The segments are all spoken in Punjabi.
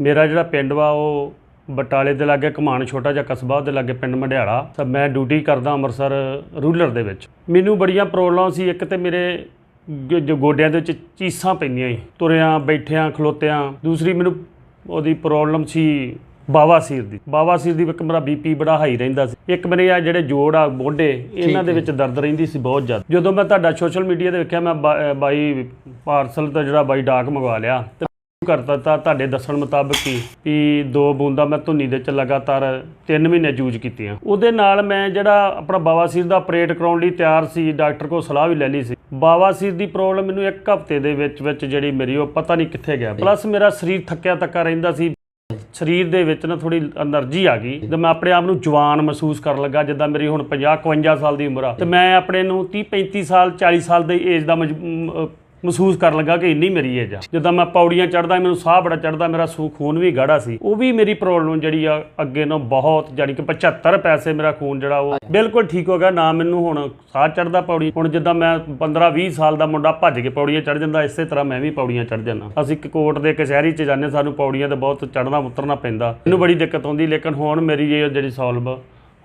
ਮੇਰਾ ਜਿਹੜਾ ਪਿੰਡ ਵਾ ਉਹ ਬਟਾਲੇ ਦੇ ਲਾਗੇ ਕਮਾਨ ਛੋਟਾ ਜਿਹਾ ਕਸਬਾ ਉਹਦੇ ਲਾਗੇ ਪਿੰਡ ਮੰਡਿਆਲਾ। ਤਾਂ ਮੈਂ ਡਿਊਟੀ ਕਰਦਾ ਅੰਮ੍ਰਿਤਸਰ ਰੂਰਲ ਦੇ ਵਿੱਚ। ਮੈਨੂੰ ਬੜੀਆਂ ਪ੍ਰੋਬਲਮਾਂ ਸੀ ਇੱਕ ਤੇ ਮੇਰੇ ਜੋ ਗੋਡਿਆਂ ਦੇ ਵਿੱਚ ਚੀਸਾਂ ਪੈਂਦੀਆਂ ਸੀ। ਤੁਰਿਆਂ ਬੈਠਿਆਂ ਖਲੋਤਿਆਂ। ਦੂਸਰੀ ਮੈਨੂੰ ਉਹਦੀ ਪ੍ਰੋਬਲਮ ਸੀ ਬਾਵਾਸੀਰ ਦੀ। ਬਾਵਾਸੀਰ ਦੀ ਇੱਕ ਮੇਰਾ ਬੀਪੀ ਬੜਾ ਹਾਈ ਰਹਿੰਦਾ ਸੀ। ਇੱਕ ਮੇਰੇ ਆ ਜਿਹੜੇ ਜੋੜ ਆ ਮੋਢੇ ਇਹਨਾਂ ਦੇ ਵਿੱਚ ਦਰਦ ਰਹਿੰਦੀ ਸੀ ਬਹੁਤ ਜ਼ਿਆਦਾ। ਜਦੋਂ ਮੈਂ ਤੁਹਾਡਾ ਸੋਸ਼ਲ ਮੀਡੀਆ ਤੇ ਵੇਖਿਆ ਮੈਂ ਬਾਈ ਪਾਰਸਲ ਤੋਂ ਜਿਹੜਾ ਬਾਈ ਡਾਕ ਮੰਗਵਾ ਲਿਆ ਕਰ ਦਿੱਤਾ ਤੁਹਾਡੇ ਦੱਸਣ ਮੁਤਾਬਕ ਹੀ ਵੀ ਦੋ ਬੂੰਦਾ ਮੈਂ ਧੁੰਨੀ ਦੇ ਚ ਲਗਾਤਾਰ 3 ਮਹੀਨੇ ਯੂਜ਼ ਕੀਤੀਆਂ। ਉਹਦੇ ਨਾਲ ਮੈਂ ਜਿਹੜਾ ਆਪਣਾ ਬਾਵਾਸੀਰ ਦਾ ਆਪਰੇਟ ਕਰਾਉਣ ਲਈ ਤਿਆਰ ਸੀ, ਡਾਕਟਰ ਕੋਲ ਸਲਾਹ ਵੀ ਲੈ ਲਈ ਸੀ। ਬਾਵਾਸੀਰ ਦੀ ਪ੍ਰੋਬਲਮ ਮੈਨੂੰ ਇੱਕ ਹਫ਼ਤੇ ਦੇ ਵਿੱਚ ਵਿੱਚ ਜਿਹੜੀ ਮੇਰੀ ਉਹ ਪਤਾ ਨਹੀਂ ਕਿੱਥੇ ਗਿਆ। ਪਲੱਸ ਮੇਰਾ ਸਰੀਰ ਥੱਕਿਆ ਤੱਕਾ ਰਹਿੰਦਾ ਸੀ। ਸਰੀਰ ਦੇ ਵਿੱਚ ਨਾ ਥੋੜੀ એનર્ਜੀ ਆ ਗਈ ਤੇ ਮੈਂ ਆਪਣੇ ਆਪ ਨੂੰ ਜਵਾਨ ਮਹਿਸੂਸ ਕਰਨ ਲੱਗਾ, ਜਿੱਦਾਂ ਮੇਰੀ ਹੁਣ 50 51 ਸਾਲ ਦੀ ਉਮਰ ਆ। ਤੇ ਮੈਂ ਆਪਣੇ ਨੂੰ 30 35 ਸਾਲ 40 ਸਾਲ ਦੇ ਏਜ ਦਾ ਮਹਿਸੂਸ ਕਰਨ ਲੱਗਾ ਕਿ ਇੰਨੀ ਮੇਰੀ ਏਜ ਆ। ਜਿੱਦਾਂ ਮੈਂ ਪੌੜੀਆਂ ਚੜਦਾ ਮੈਨੂੰ ਸਾਹ ਬੜਾ ਚੜਦਾ ਮੇਰਾ ਸੂ, ਖੂਨ ਵੀ ਗਾੜਾ ਸੀ। ਉਹ ਵੀ ਮੇਰੀ ਪ੍ਰੋਬਲਮ ਜਿਹੜੀ ਆ, ਅੱਗੇ ਨਾਲੋਂ ਬਹੁਤ ਜਾਨੀ ਕਿ 75 ਪੈਸੇ ਮੇਰਾ ਖੂਨ ਜਿਹੜਾ ਉਹ ਬਿਲਕੁਲ ਠੀਕ ਹੋ ਗਿਆ। ਨਾ ਮੈਨੂੰ ਹੁਣ ਸਾਹ ਚੜਦਾ ਪੌੜੀ। ਹੁਣ ਜਿੱਦਾਂ ਮੈਂ 15 20 ਸਾਲ ਦਾ ਮੁੰਡਾ ਭੱਜ ਕੇ ਪੌੜੀਆਂ ਚੜ ਜਾਂਦਾ, ਇਸੇ ਤਰ੍ਹਾਂ ਮੈਂ ਵੀ ਪੌੜੀਆਂ ਚੜ ਜਾਂਦਾ। ਅਸੀਂ ਇੱਕ ਕੋਟ ਦੇ ਕਚਹਿਰੀ 'ਚ ਜਾਂਦੇ ਸਾਨੂੰ ਪੌੜੀਆਂ ਤੇ ਬਹੁਤ ਚੜਨਾ ਉਤਰਨਾ ਪੈਂਦਾ। ਮੈਨੂੰ ਬੜੀ ਦਿੱਕਤ ਆਉਂਦੀ, ਲੇਕਿਨ ਹੁਣ ਮੇਰੀ ਇਹ ਜਿਹੜੀ ਸੋਲਵ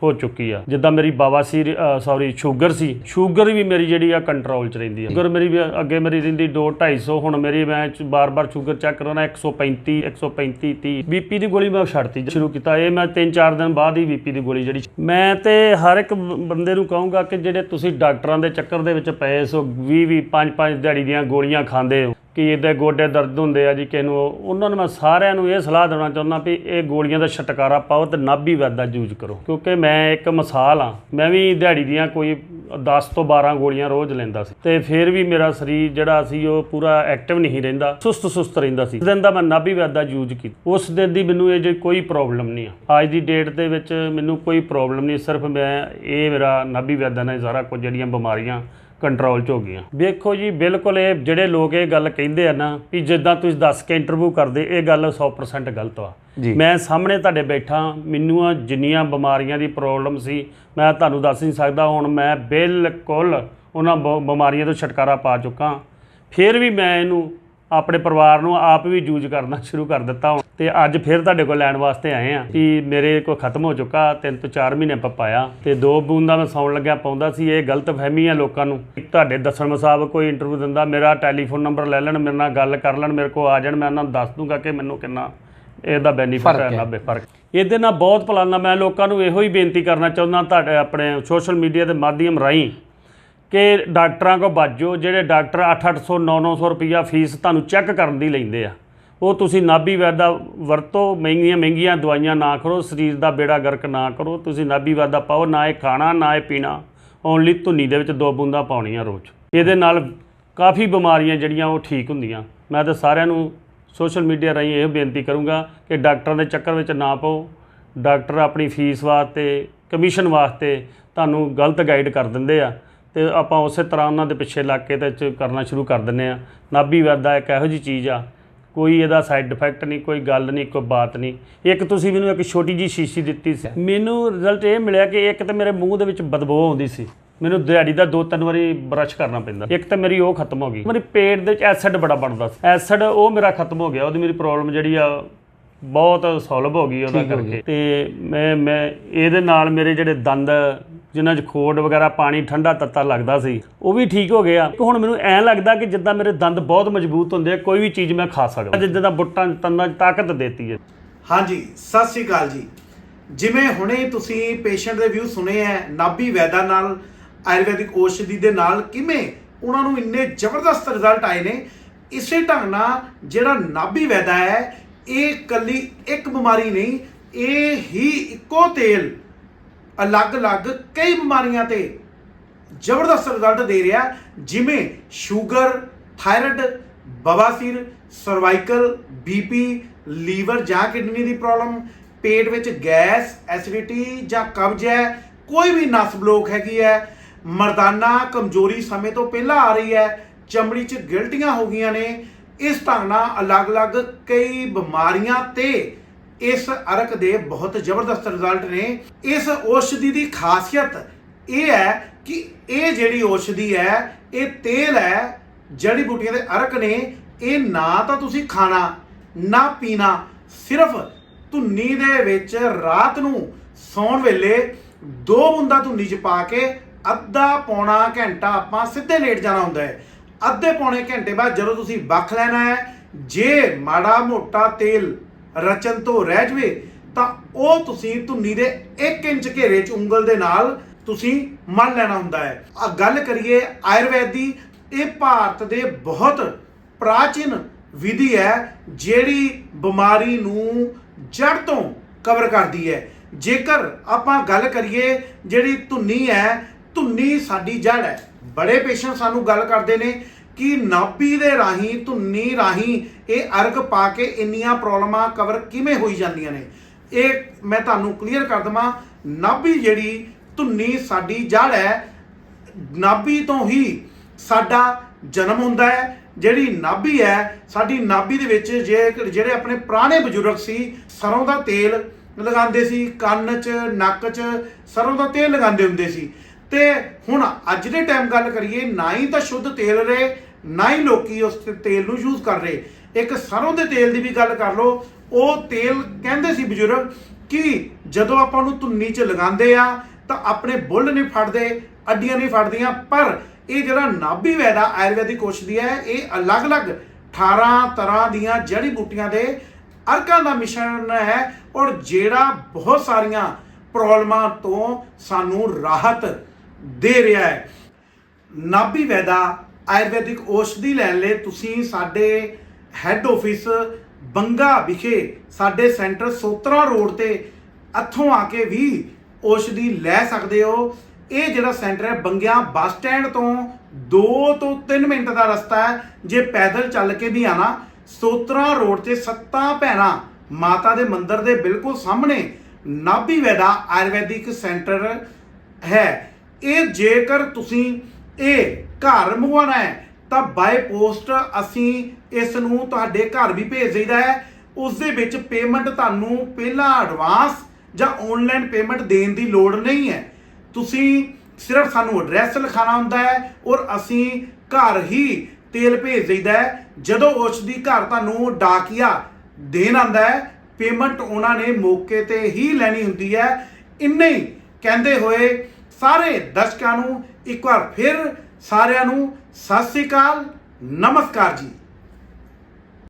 ਹੋ ਚੁੱਕੀ ਆ। ਜਿੱਦਾਂ ਮੇਰੀ ਬਾਵਾਸੀਰ ਸੌਰੀ ਸ਼ੂਗਰ ਸੀ। ਸ਼ੂਗਰ ਵੀ ਮੇਰੀ ਜਿਹੜੀ ਆ ਕੰਟਰੋਲ 'ਚ ਰਹਿੰਦੀ ਆ। ਸ਼ੂਗਰ ਮੇਰੀ ਵੀ ਅੱਗੇ ਮੇਰੀ ਰਹਿੰਦੀ 2 250 ਹੁਣ ਮੇਰੀ ਮੈਂ ਬਾਰ-ਬਾਰ ਸ਼ੂਗਰ ਚੈੱਕ ਕਰਾਉਣਾ 135 135 30 ਬੀਪੀ ਦੀ ਗੋਲੀ ਮੈਂ ਛੱਡਤੀ, ਸ਼ੁਰੂ ਕੀਤਾ। ਇਹ ਮੈਂ 3-4 ਦਿਨ ਬਾਅਦ ਹੀ ਬੀਪੀ ਦੀ ਗੋਲੀ ਜਿਹੜੀ ਮੈਂ ਤੇ ਹਰ ਇੱਕ ਬੰਦੇ ਨੂੰ ਕਹੂੰਗਾ ਕਿ ਜਿਹੜੇ ਤੁਸੀਂ ਡਾਕਟਰਾਂ ਦੇ ਚੱਕਰ ਦੇ ਵਿੱਚ ਪਏ ਸੋ 20 20 5 5 ਦਿਹਾੜੀ ਦੀਆਂ ਗੋਲੀਆਂ ਖਾਂਦੇ ਹੋ। ਕਿ ਇਹਦੇ ਗੋਡੇ ਦਰਦ ਹੁੰਦੇ ਆ ਜੀ ਕਿਸੇ ਨੂੰ, ਉਹਨਾਂ ਨੂੰ ਮੈਂ ਸਾਰਿਆਂ ਨੂੰ ਇਹ ਸਲਾਹ ਦੇਣਾ ਚਾਹੁੰਦਾ ਵੀ ਇਹ ਗੋਲੀਆਂ ਦਾ ਛਟਕਾਰਾ ਪਾਓ ਤੇ ਨਾਭੀ ਵੈਦ ਦਾ ਯੂਜ਼ ਕਰੋ। ਕਿਉਂਕਿ ਮੈਂ ਇੱਕ ਮਿਸਾਲ ਆ, ਮੈਂ ਵੀ ਦਿਹਾੜੀ ਦੀਆਂ ਕੋਈ 10 ਤੋਂ 12 ਗੋਲੀਆਂ ਰੋਜ਼ ਲੈਂਦਾ ਸੀ। ਤੇ ਫਿਰ ਵੀ ਮੇਰਾ ਸਰੀਰ ਜਿਹੜਾ ਸੀ, ਉਹ ਪੂਰਾ ਐਕਟਿਵ ਨਹੀਂ ਰਹਿੰਦਾ, ਸੁਸਤ ਸੁਸਤ ਰਹਿੰਦਾ ਸੀ। ਉਸ ਦਿਨ ਦਾ ਮੈਂ ਨਾਭੀ ਵੈਦ ਦਾ ਯੂਜ਼ ਕੀਤਾ। ਉਸ ਦਿਨ ਦੀ ਮੈਨੂੰ ਇਹ ਜੇ ਕੋਈ ਪ੍ਰੋਬਲਮ ਨਹੀਂ ਆ। ਅੱਜ ਦੀ ਡੇਟ ਦੇ ਵਿੱਚ ਮੈਨੂੰ ਕੋਈ ਪ੍ਰੋਬਲਮ ਨਹੀਂ, ਸਿਰਫ ਮੈਂ ਇਹ ਮੇਰਾ ਨਾਭੀ ਵੈਦਾਂ ਨਾਲ ਸਾਰਾ ਕੁਝ, ਜਿਹੜੀਆਂ ਬਿਮਾਰੀਆਂ ਕੰਟਰੋਲ 'ਚ ਹੋ ਗਈਆਂ। ਵੇਖੋ ਜੀ ਬਿਲਕੁਲ ਇਹ ਜਿਹੜੇ ਲੋਕ ਇਹ ਗੱਲ ਕਹਿੰਦੇ ਆ ਨਾ ਵੀ ਜਿੱਦਾਂ ਤੁਸੀਂ ਦੱਸ ਕੇ ਇੰਟਰਵਿਊ ਕਰਦੇ ਇਹ ਗੱਲ 100% ਗਲਤ ਜੀ। ਮੈਂ ਸਾਹਮਣੇ ਤੁਹਾਡੇ ਬੈਠਾ ਮੈਨੂੰ ਆ ਜਿੰਨੀਆਂ ਬਿਮਾਰੀਆਂ ਦੀ ਪ੍ਰੋਬਲਮ ਸੀ ਮੈਂ ਤੁਹਾਨੂੰ ਦੱਸ ਨਹੀਂ ਸਕਦਾ ਹੁਣ ਮੈਂ ਬਿਲਕੁਲ ਉਹਨਾਂ ਬਿਮਾਰੀਆਂ ਤੋਂ ਛੁਟਕਾਰਾ ਪਾ ਚੁੱਕਾ। ਫਿਰ ਵੀ ਮੈਂ ਇਹਨੂੰ ਆਪਣੇ ਪਰਿਵਾਰ ਨੂੰ ਆਪ ਵੀ ਯੂਜ਼ ਕਰਨਾ ਸ਼ੁਰੂ ਕਰ ਦਿੱਤਾ ਹੁਣ। ਤੇ ਅੱਜ ਫਿਰ ਤੁਹਾਡੇ ਕੋਲ ਲੈਣ ਵਾਸਤੇ ਆਏ ਆ ਕਿ ਮੇਰੇ ਕੋਲ ਖਤਮ ਹੋ ਚੁੱਕਾ ਤਿੰਨ ਤੋਂ 4 ਮਹੀਨੇ ਆਪਾਂ ਪਾਇਆ। ਤੇ ਦੋ ਬੂੰਦਾਂ ਮੈਂ ਸੌਣ ਲੱਗਿਆ ਪਾਉਂਦਾ ਸੀ ਇਹ ਗਲਤ ਫਹਿਮੀ ਆ ਲੋਕਾਂ ਨੂੰ। ਤੁਹਾਡੇ ਦੱਸਣ ਮੁਤਾਬਕ ਕੋਈ ਇੰਟਰਵਿਊ ਦਿੰਦਾ ਮੇਰਾ ਟੈਲੀਫੋਨ ਨੰਬਰ ਲੈ ਲੈਣ ਮੇਰੇ ਨਾਲ ਗੱਲ ਕਰ ਲੈਣ ਮੇਰੇ ਕੋਲ ਆ ਜਾਣ ਮੈਂ ਉਹਨਾਂ ਨੂੰ ਦੱਸ ਦੂੰਗਾ ਕਿ ਮੈਨੂੰ ਕਿੰਨਾ ਇਹਦਾ ਬੈਨੀਫਿਟ ਹੈ। ਨਾ ਫ਼ਰਕ। ਇਹਦੇ ਨਾਲ ਬਹੁਤ ਪਲਾਨਾ ਮੈਂ ਲੋਕਾਂ ਨੂੰ ਇਹੋ ਹੀ ਬੇਨਤੀ ਕਰਨਾ ਚਾਹੁੰਦਾ ਤੁਹਾਡੇ ਆਪਣੇ ਸੋਸ਼ਲ ਮੀਡੀਆ ਦੇ ਮਾਧਿਅਮ ਰਾਹੀਂ ਕਿ ਡਾਕਟਰਾਂ ਕੋ ਬਾਜੋ, ਜਿਹੜੇ ਡਾਕਟਰ 8-800 9-900 ਰੁਪਈਆ ਫੀਸ ਤੁਹਾਨੂੰ ਚੈੱਕ ਕਰਨ ਦੀ ਲੈਂਦੇ ਆ। ਉਹ ਤੁਸੀਂ ਨਾਭੀ ਵੈਦ ਦਾ ਵਰਤੋ, ਮਹਿੰਗੀਆਂ ਮਹਿੰਗੀਆਂ ਦਵਾਈਆਂ ਨਾ ਕਰੋ, ਸਰੀਰ ਦਾ ਬੇੜਾ ਗਰਕ ਨਾ ਕਰੋ, ਤੁਸੀਂ ਨਾਭੀ ਵੈਦ ਦਾ ਪਾਓ, ਨਾ ਇਹ ਖਾਣਾ, ਨਾ ਇਹ ਪੀਣਾ। ਓਨਲੀ ਧੁਨੀ ਦੇ ਵਿੱਚ ਦੋ ਬੂੰਦਾਂ ਪਾਉਣੀਆਂ ਰੋਜ਼। ਇਹਦੇ ਨਾਲ ਕਾਫੀ ਬਿਮਾਰੀਆਂ ਜਿਹੜੀਆਂ ਉਹ ਠੀਕ ਹੁੰਦੀਆਂ। ਮੈਂ ਤਾਂ ਸਾਰਿਆਂ ਨੂੰ ਸੋਸ਼ਲ ਮੀਡੀਆ ਰਾਹੀਂ ਇਹ ਬੇਨਤੀ ਕਰੂੰਗਾ ਕਿ ਡਾਕਟਰਾਂ ਦੇ ਚੱਕਰ ਵਿੱਚ ਨਾ ਪਾਓ। ਡਾਕਟਰ ਆਪਣੀ ਫੀਸ ਵਾਸਤੇ, ਕਮਿਸ਼ਨ ਵਾਸਤੇ ਤੁਹਾਨੂੰ ਗਲਤ ਗਾਈਡ ਕਰ ਦਿੰਦੇ ਆ। ਤੇ ਆਪਾਂ ਉਸੇ ਤਰ੍ਹਾਂ ਉਹਨਾਂ ਦੇ ਪਿੱਛੇ ਲੱਗ ਕੇ ਤੇ ਚ ਕਰਨਾ ਸ਼ੁਰੂ ਕਰ ਦਿੰਦੇ ਆ ਨਾਭੀ ਵੈਦਾ ਇੱਕ ਇਹੋ ਜੀ ਚੀਜ਼ ਆ। ਕੋਈ ਇਹਦਾ ਸਾਈਡ ਇਫੈਕਟ ਨਹੀਂ, ਕੋਈ ਗੱਲ ਨਹੀਂ, ਕੋਈ ਬਾਤ ਨਹੀਂ। ਇੱਕ ਤੁਸੀਂ ਮੈਨੂੰ ਇੱਕ ਛੋਟੀ ਜੀ ਸ਼ੀਸ਼ੀ ਦਿੱਤੀ ਸੀ। ਮੈਨੂੰ ਰਿਜ਼ਲਟ ਇਹ ਮਿਲਿਆ ਕਿ ਇੱਕ ਤਾਂ ਮੇਰੇ ਮੂੰਹ ਦੇ ਵਿੱਚ ਬਦਬੂ ਆਉਂਦੀ ਸੀ। ਮੈਨੂੰ ਦਿਹਾੜੀ ਦਾ ਦੋ ਤਿੰਨ ਵਾਰੀ ਬਰਸ਼ ਕਰਨਾ ਪੈਂਦਾ। ਇੱਕ ਤਾਂ ਮੇਰੀ ਉਹ ਖਤਮ ਹੋ ਗਈ। ਮੇਰੇ ਪੇਟ ਦੇ ਵਿੱਚ ਐਸਿਡ ਬੜਾ ਬਣਦਾ ਸੀ। ਐਸਿਡ ਉਹ ਮੇਰਾ ਖਤਮ ਹੋ ਗਿਆ। ਉਹਦੀ ਮੇਰੀ ਪ੍ਰੋਬਲਮ ਜਿਹੜੀ ਆ ਬਹੁਤ ਸੋਲਵ ਹੋ ਗਈ ਉਹਦਾ ਕਰਕੇ। ਤੇ ਮੈਂ ਮੈਂ ਇਹਦੇ ਨਾਲ ਮੇਰੇ ਜਿਹੜੇ ਦੰਦ ਜਿਨ੍ਹਾਂ 'ਚ ਖੋੜ ਵਗੈਰਾ ਪਾਣੀ ਠੰਡਾ ਤੱਤਾ ਲੱਗਦਾ ਸੀ ਉਹ ਵੀ ਠੀਕ ਹੋ ਗਿਆ ਹੁਣ ਮੈਨੂੰ ਐਂ ਲੱਗਦਾ ਕਿ ਜਿੱਦਾਂ ਮੇਰੇ ਦੰਦ ਬਹੁਤ ਮਜ਼ਬੂਤ ਹੁੰਦੇ ਆ ਕੋਈ ਵੀ ਚੀਜ਼ ਮੈਂ ਖਾ ਸਕਦਾ। ਜਿੱਦਾਂ ਦਾ ਬੁੱਟਾਂ ਤੰਦਾਂ 'ਚ ਤਾਕਤ ਦੇਤੀ ਹੈ। ਹਾਂਜੀ ਸਤਿ ਸ਼੍ਰੀ ਅਕਾਲ ਜੀ। ਜਿਵੇਂ ਹੁਣੇ ਤੁਸੀਂ ਪੇਸ਼ੈਂਟ ਦੇ ਵਿਊ ਸੁਣੇ ਐ ਨਾਭੀ ਵੈਦਾ ਨਾਲ ਆਯੁਰਵੈਦਿਕ ਔਸ਼ਧੀ ਦੇ ਨਾਲ ਕਿਵੇਂ ਉਹਨਾਂ ਨੂੰ ਇੰਨੇ ਜ਼ਬਰਦਸਤ ਰਿਜ਼ਲਟ ਆਏ ਨੇ ਇਸੇ ਢੰਗ ਨਾਲ ਜਿਹੜਾ ਨਾਭੀ ਵੈਦਾ ਹੈ ਇਹ ਕੱਲੀ ਇੱਕ ਬਿਮਾਰੀ ਨਹੀਂ, ਇਹ ਹੀ ਇੱਕੋ ਤੇਲ ਅਲੱਗ-ਅਲੱਗ ਕਈ ਬਿਮਾਰੀਆਂ ਤੇ ਜ਼ਬਰਦਸਤ ਰਿਜ਼ਲਟ ਦੇ ਰਿਹਾ ਜਿਵੇਂ ਸ਼ੂਗਰ, ਥਾਇਰਾਇਡ, ਬਵਾਸੀਰ, ਸਰਵਾਈਕਲ ਬੀਪੀ ਲੀਵਰ ਜਾਂ ਕਿਡਨੀ ਦੀ ਪ੍ਰੋਬਲਮ, ਪੇਟ ਵਿੱਚ ਗੈਸ, ਐਸਿਡਿਟੀ ਜਾਂ ਕਬਜ਼ ਹੈ, ਕੋਈ ਵੀ ਨਸ ਬਲੋਕ ਹੈਗੀ ਹੈ, ਮਰਦਾਨਾ ਕਮਜ਼ੋਰੀ ਸਮੇਂ ਤੋਂ ਪਹਿਲਾਂ ਆ ਰਹੀ ਹੈ, ਚਮੜੀ 'ਚ ਗਿਲਟੀਆਂ ਹੋ ਗਈਆਂ ਨੇ ਇਸ ਢੰਗ ਨਾਲ ਅਲੱਗ-ਅਲੱਗ ਕਈ ਬਿਮਾਰੀਆਂ ਤੇ ਇਸ ਅਰਕ ਦੇ ਬਹੁਤ ਜ਼ਬਰਦਸਤ ਰਿਜ਼ਲਟ ਨੇ। ਇਸ ਔਸ਼ਧੀ ਦੀ ਖਾਸੀਅਤ ਇਹ ਹੈ ਕਿ ਇਹ ਜਿਹੜੀ ਔਸ਼ਧੀ ਹੈ, ਇਹ ਤੇਲ ਹੈ, ਜੜੀ ਬੂਟੀਆਂ ਦੇ ਅਰਕ ਨੇ, ਇਹ ਨਾ ਤਾਂ ਤੁਸੀਂ ਖਾਣਾ, ਨਾ ਪੀਣਾ, ਸਿਰਫ ਧੁੰਨੀ ਦੇ ਵਿੱਚ ਰਾਤ ਨੂੰ ਸੌਣ ਵੇਲੇ ਦੋ ਬੂੰਦਾਂ ਧੁੰਨੀ ਚ ਪਾ ਕੇ ਅੱਧਾ ਪੌਣਾ ਘੰਟਾ ਆਪਾਂ ਸਿੱਧੇ ਲੇਟ ਜਾਣਾ ਹੁੰਦਾ ਹੈ। ਅੱਧੇ ਪੌਣੇ ਘੰਟੇ ਬਾਅਦ ਜਦੋਂ ਤੁਸੀਂ ਵੱਖ ਲੈਣਾ ਹੈ, ਜੇ ਮਾੜਾ ਮੋਟਾ ਤੇਲ ਰਚਨ ਤੋਂ ਰਹਿ ਜਵੇ, ਤਾਂ ਉਹ ਤੁਸੀਂ ਧੁੰਨੀ ਦੇ 1 ਇੰਚ ਘੇਰੇ 'ਚ ਉਂਗਲ ਦੇ ਨਾਲ ਤੁਸੀਂ ਮਲ ਲੈਣਾ ਹੁੰਦਾ ਹੈ। ਆ ਗੱਲ ਕਰੀਏ ਆਯੁਰਵੈਦ ਦੀ, ਇਹ ਭਾਰਤ ਦੇ ਬਹੁਤ ਪ੍ਰਾਚੀਨ ਵਿਧੀ ਹੈ, ਜਿਹੜੀ ਬਿਮਾਰੀ ਨੂੰ ਜੜ ਤੋਂ ਕਵਰ ਕਰਦੀ ਹੈ। ਜੇਕਰ ਆਪਾਂ ਗੱਲ ਕਰੀਏ ਜਿਹੜੀ ਧੁੰਨੀ ਹੈ, ਧੁੰਨੀ ਸਾਡੀ ਜੜ ਹੈ। ਬੜੇ ਪੇਸ਼ੈਂਟ ਸਾਨੂੰ ਗੱਲ ਕਰਦੇ ਨੇ ਕਿ ਨਾਭੀ ਦੇ ਰਾਹੀਂ, ਧੁੰਨੀ ਰਾਹੀਂ ਇਹ ਅਰਗ ਪਾ ਕੇ ਇੰਨੀਆਂ ਪ੍ਰੋਬਲਮਾਂ ਕਵਰ ਕਿਵੇਂ ਹੋਈ ਜਾਂਦੀਆਂ ਨੇ? ਇਹ ਮੈਂ ਤੁਹਾਨੂੰ ਕਲੀਅਰ ਕਰ ਦਵਾਂ, ਨਾਭੀ ਜਿਹੜੀ ਧੁੰਨੀ ਸਾਡੀ ਜੜ ਹੈ, ਨਾਭੀ ਤੋਂ ਹੀ ਸਾਡਾ ਜਨਮ ਹੁੰਦਾ ਹੈ। ਜਿਹੜੀ ਨਾਭੀ ਹੈ, ਸਾਡੀ ਨਾਭੀ ਦੇ ਵਿੱਚ ਜੇ ਜਿਹੜੇ ਆਪਣੇ ਪੁਰਾਣੇ ਬਜ਼ੁਰਗ ਸੀ, ਸਰੋਂ ਦਾ ਤੇਲ ਲਗਾਉਂਦੇ ਸੀ, ਕੰਨ 'ਚ, ਨੱਕ 'ਚ ਸਰੋਂ ਦਾ ਤੇਲ ਲਗਾਉਂਦੇ ਹੁੰਦੇ ਸੀ। ਤੇ ਹੁਣ ਅੱਜ ਦੇ ਟਾਈਮ ਗੱਲ ਕਰੀਏ, ਨਾ ਹੀ ਤਾਂ ਸ਼ੁੱਧ ਤੇਲ ਰਹੇ, ਨਾ ਹੀ ਲੋਕੀ ਉਸ ਤੇਲ ਨੂੰ ਯੂਜ਼ ਕਰ ਰਹੇ। ਇੱਕ ਸਰੋਂ ਦੇ ਤੇਲ ਦੀ ਵੀ ਗੱਲ ਕਰ ਲਓ, ਉਹ ਤੇਲ ਕਹਿੰਦੇ ਸੀ ਬਜ਼ੁਰਗ ਕਿ ਜਦੋਂ ਆਪਾਂ ਨੂੰ ਧੁੰਨੀ 'ਚ ਲਗਾਉਂਦੇ ਆ, ਤਾਂ ਆਪਣੇ ਬੁੱਲ ਨਹੀਂ ਫੜਦੇ, ਅੱਡੀਆਂ ਨਹੀਂ ਫੜਦੀਆਂ, ਪਰ ਇਹ ਜਿਹੜਾ ਨਾਭੀ ਵੈਦਾ ਆਯੁਰਵੈਦਿਕ ਔਸ਼ਧੀ ਹੈ, ਇਹ ਅਲੱਗ-ਅਲੱਗ 18 ਤਰ੍ਹਾਂ ਦੀਆਂ ਜੜੀ ਬੂਟੀਆਂ ਦੇ ਅਰਕਾਂ ਦਾ ਮਿਸ਼ਰਣ ਹੈ ਔਰ ਜਿਹੜਾ ਬਹੁਤ ਸਾਰੀਆਂ ਪ੍ਰੋਬਲਮਾਂ ਤੋਂ ਸਾਨੂੰ ਰਾਹਤ ਦੇ ਰਿਹਾ ਹੈ। ਨਾਭੀ ਵੈਦਾ ਆਯੁਰਵੈਦਿਕ ਔਸ਼ਧੀ ਲੈਣ ਲਈ ਤੁਸੀਂ ਸਾਡੇ ਹੈੱਡ ਆਫਿਸ ਬੰਗਾ ਵਿਖੇ ਸਾਡੇ ਸੈਂਟਰ ਸੋਤਰਾ ਰੋਡ ਤੇ ਇੱਥੋਂ ਆ ਕੇ ਵੀ ਔਸ਼ਧੀ ਲੈ ਸਕਦੇ ਹੋ। ਇਹ ਜਿਹੜਾ ਸੈਂਟਰ ਹੈ ਬੰਗਿਆ ਬੱਸ ਸਟੈਂਡ ਤੋਂ 2 ਤੋਂ 3 ਮਿੰਟ ਦਾ ਰਸਤਾ ਹੈ। ਜੇ ਪੈਦਲ ਚੱਲ ਕੇ ਵੀ ਆਣਾ ਸੋਤਰਾ ਰੋਡ ਤੇ ਸੱਤਾਂ ਭੈਣਾਂ ਮਾਤਾ ਦੇ ਮੰਦਿਰ ਦੇ ਬਿਲਕੁਲ ਸਾਹਮਣੇ ਨਾਭੀ ਵੈਦਾ ਆਯੁਰਵੈਦਿਕ ਸੈਂਟਰ ਹੈ। ਇਹ ਜੇਕਰ ਤੁਸੀਂ ਇਹ ਘਰ ਮੰਗਵਾਉਣਾ ਹੈ, ਤਾਂ ਬਾਈ ਪੋਸਟ ਅਸੀਂ ਇਸ ਨੂੰ ਤੁਹਾਡੇ ਘਰ ਵੀ ਭੇਜ ਦਈਦਾ ਹੈ। ਉਸ ਦੇ ਵਿੱਚ ਪੇਮੈਂਟ ਤੁਹਾਨੂੰ ਪਹਿਲਾਂ ਐਡਵਾਂਸ ਜਾਂ ਆਨਲਾਈਨ ਪੇਮੈਂਟ ਦੇਣ ਦੀ ਲੋੜ ਨਹੀਂ ਹੈ। ਤੁਸੀਂ ਸਿਰਫ ਸਾਨੂੰ ਐਡਰੈਸ ਲਿਖਾਣਾ ਹੁੰਦਾ ਹੈ ਔਰ ਅਸੀਂ ਘਰ ਹੀ ਤੇਲ ਭੇਜ ਦਈਦਾ ਹੈ। ਜਦੋਂ ਦੀ ਘਰ ਤੁਹਾਨੂੰ ਡਾਕੀਆ ਦੇਣ ਆਂਦਾ ਹੈ ਪੇਮੈਂਟ ਉਹਨਾਂ ਨੇ ਮੌਕੇ ਤੇ ਹੀ ਲੈਣੀ ਹੁੰਦੀ ਹੈ। ਇੰਨੇ ਹੀ ਕਹਿੰਦੇ ਹੋਏ ਸਾਰੇ ਦਰਸ਼ਕਾਂ ਨੂੰ ਇੱਕ ਵਾਰ ਫਿਰ ਸਾਰਿਆਂ ਨੂੰ ਸਤਿ ਸ੍ਰੀ ਅਕਾਲ ਨਮਸਕਾਰ ਜੀ।